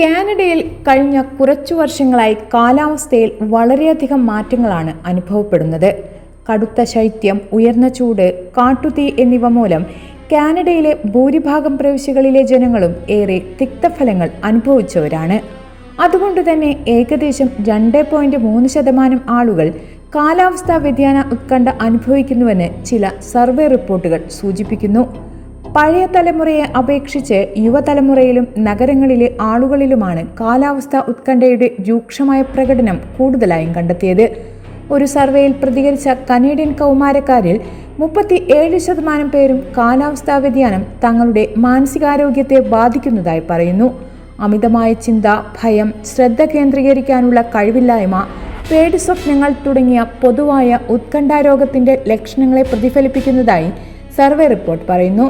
കാനഡയിൽ കഴിഞ്ഞ കുറച്ചു വർഷങ്ങളായി കാലാവസ്ഥയിൽ വളരെയധികം മാറ്റങ്ങളാണ് അനുഭവപ്പെടുന്നത്. കടുത്ത ശൈത്യം ഉയർന്ന ചൂട് കാട്ടുതീ എന്നിവ മൂലം കാനഡയിലെ ഭൂരിഭാഗം പ്രവിശ്യകളിലെ ജനങ്ങളും ഏറെ തിക്തഫലങ്ങൾ അനുഭവിച്ചവരാണ്. അതുകൊണ്ട് തന്നെ ഏകദേശം രണ്ട് പോയിന്റ് മൂന്ന് ശതമാനം ആളുകൾ കാലാവസ്ഥാ വ്യതിയാന ഉത്കണ്ഠ അനുഭവിക്കുന്നുവെന്ന് ചില സർവേ റിപ്പോർട്ടുകൾ സൂചിപ്പിക്കുന്നു. പഴയ തലമുറയെ അപേക്ഷിച്ച് യുവതലമുറയിലും നഗരങ്ങളിലെ ആളുകളിലുമാണ് കാലാവസ്ഥ ഉത്കണ്ഠയുടെ രൂക്ഷമായ പ്രകടനം കൂടുതലായും കണ്ടെത്തിയത്. ഒരു സർവേയിൽ പ്രതികരിച്ച കനേഡിയൻ കൗമാരക്കാരിൽ മുപ്പത്തി ഏഴ് ശതമാനം പേരും കാലാവസ്ഥാ വ്യതിയാനം തങ്ങളുടെ മാനസികാരോഗ്യത്തെ ബാധിക്കുന്നതായി പറയുന്നു. അമിതമായ ചിന്ത ഭയം ശ്രദ്ധ കേന്ദ്രീകരിക്കാനുള്ള കഴിവില്ലായ്മ പേടി സ്വപ്നങ്ങൾ തുടങ്ങിയ പൊതുവായ ഉത്കണ്ഠാരോഗത്തിന്റെ ലക്ഷണങ്ങളെ പ്രതിഫലിപ്പിക്കുന്നതായി സർവേ റിപ്പോർട്ട് പറയുന്നു.